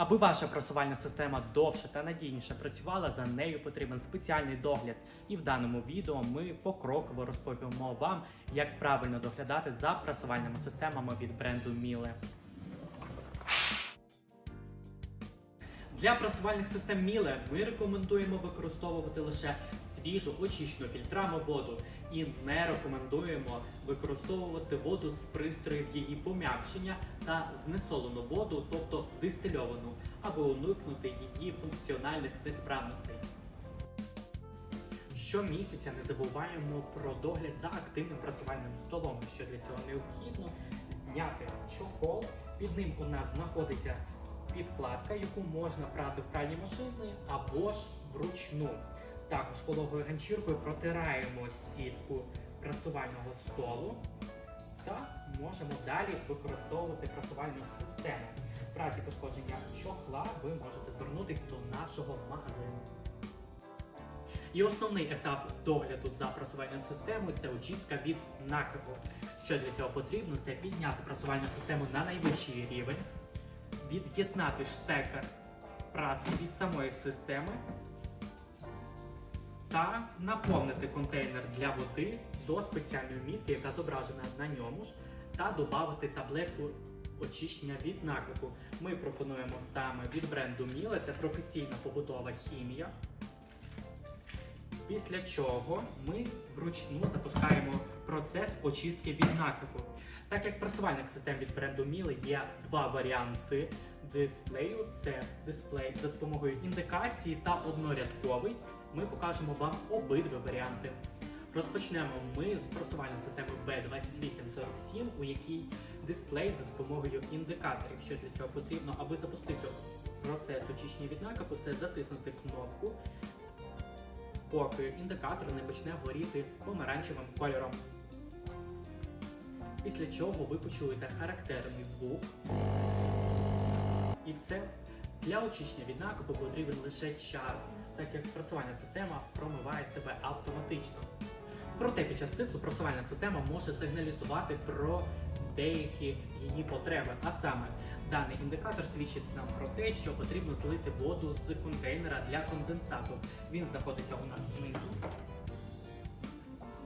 Аби ваша просувальна система довше та надійніше працювала, за нею потрібен спеціальний догляд. І в даному відео ми покроково розповімо вам, як правильно доглядати за просувальними системами від бренду Міле. Для просувальних систем Міле ми рекомендуємо використовувати лише свіжу очищену фільтрами воду і не рекомендуємо використовувати воду з пристроїв її пом'якшення та знесолену воду, тобто дистильовану, аби уникнути її функціональних несправностей. Щомісяця не забуваємо про догляд за активним просувальним столом, що для цього необхідно зняти чохол. Під ним у нас знаходиться підкладка, яку можна прати в пральній машині або ж вручну. Також вологою ганчіркою протираємо сітку прасувального столу та можемо далі використовувати прасувальну систему. В разі пошкодження чохла ви можете звернутися до нашого магазину. І основний етап догляду за просувальною системою це очистка від накипу. Що для цього потрібно? Це підняти просувальну систему на найвищий рівень, від'єднати штекер праски від самої системи та наповнити контейнер для води до спеціальної мітки, яка зображена на ньому ж, та додати таблетку очищення від накипу. Ми пропонуємо саме від бренду Miele, це професійна побутова хімія. Після чого ми вручну запускаємо процес очистки від накипу. Так як просувальних систем від бренду Miele є два варіанти дисплею: це дисплей за допомогою індикації та однорядковий. Ми покажемо вам обидва варіанти. Розпочнемо ми з просувальної системи B2847, у якій дисплей за допомогою індикаторів. Що для цього потрібно, аби запустити процес очищення від накипу, це затиснути кнопку поки індикатор не почне горіти помаранчевим кольором. Після чого ви почуєте характерний звук. І все. Для очищення від накипу потрібен лише час, так як просувальна система промиває себе автоматично. Проте під час циклу просувальна система може сигналізувати про деякі її потреби. А саме, даний індикатор свідчить нам про те, що потрібно злити воду з контейнера для конденсату. Він знаходиться у нас знизу.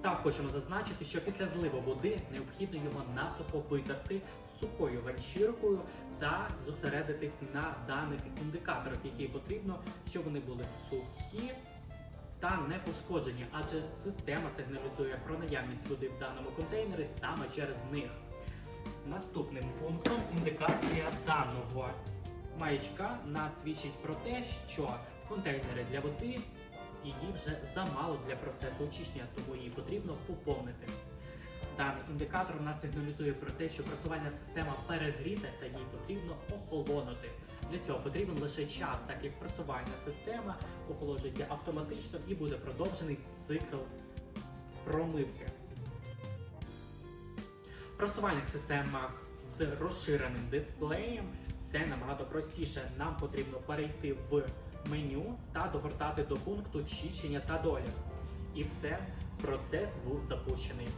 Та хочемо зазначити, що після зливу води необхідно його насухо витерти сухою ганчіркою та зосередитись на даних індикаторах, які потрібно, щоб вони були сухі та не пошкоджені, адже система сигналізує про наявність води в даному контейнері саме через них. Наступним пунктом індикація даного маячка нас свідчить про те, що в контейнері для води її вже замало для процесу очищення, тому її потрібно поповнити. Даний індикатор нас сигналізує про те, що просувальна система перегріта та їй потрібно охолонути. Для цього потрібен лише час, так як просувальна система охолоджується автоматично і буде продовжений цикл промивки. В просувальних системах з розширеним дисплеєм все набагато простіше. Нам потрібно перейти в меню та догортати до пункту чищення та догляд. І все, процес був запущений.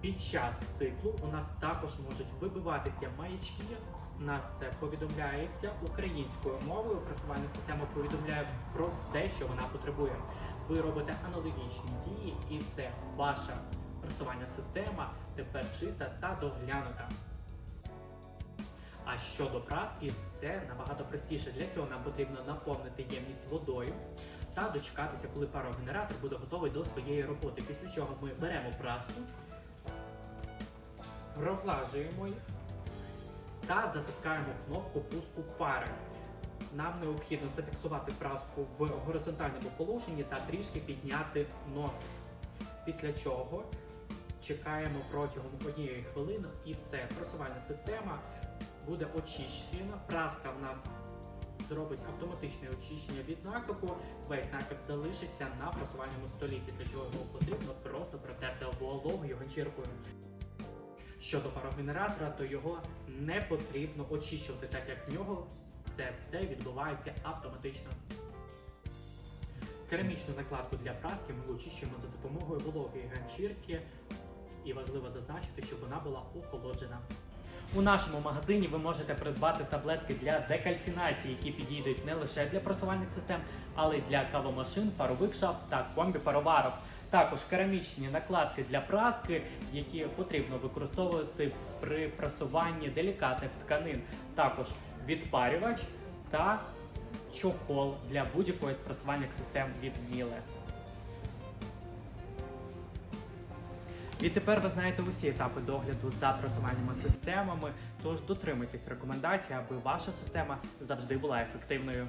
Під час циклу у нас також можуть вибиватися маячки. У нас це повідомляється українською мовою. Просувальна система повідомляє про все, що вона потребує. Ви робите аналогічні дії, і все, ваша просувальна система тепер чиста та доглянута. А щодо праски, все набагато простіше. Для цього нам потрібно наповнити ємність водою та дочекатися, коли парогенератор буде готовий до своєї роботи. Після чого ми беремо праску, проглажуємо їх та затискаємо кнопку пуску пари. Нам необхідно зафіксувати праску в горизонтальному положенні та трішки підняти носик. Після чого чекаємо протягом однієї хвилини і все. Просувальна система буде очищена. Праска в нас зробить автоматичне очищення від накипу. Весь накип залишиться на просувальному столі, після чого його потрібно просто протерти вологою ганчіркою. Щодо парогенератора, то його не потрібно очищувати, так як в нього це все відбувається автоматично. Керамічну накладку для праски ми очищуємо за допомогою вологої ганчірки, і важливо зазначити, щоб вона була охолоджена. У нашому магазині ви можете придбати таблетки для декальцинації, які підійдуть не лише для просувальних систем, але й для кавомашин, парових шаф та комбі-пароварок. Також керамічні накладки для праски, які потрібно використовувати при прасуванні делікатних тканин. Також відпарювач та чохол для будь-якої з просувальних систем від Міле. Відтепер ви знаєте усі етапи догляду за просувальними системами, тож дотримуйтесь рекомендацій, аби ваша система завжди була ефективною.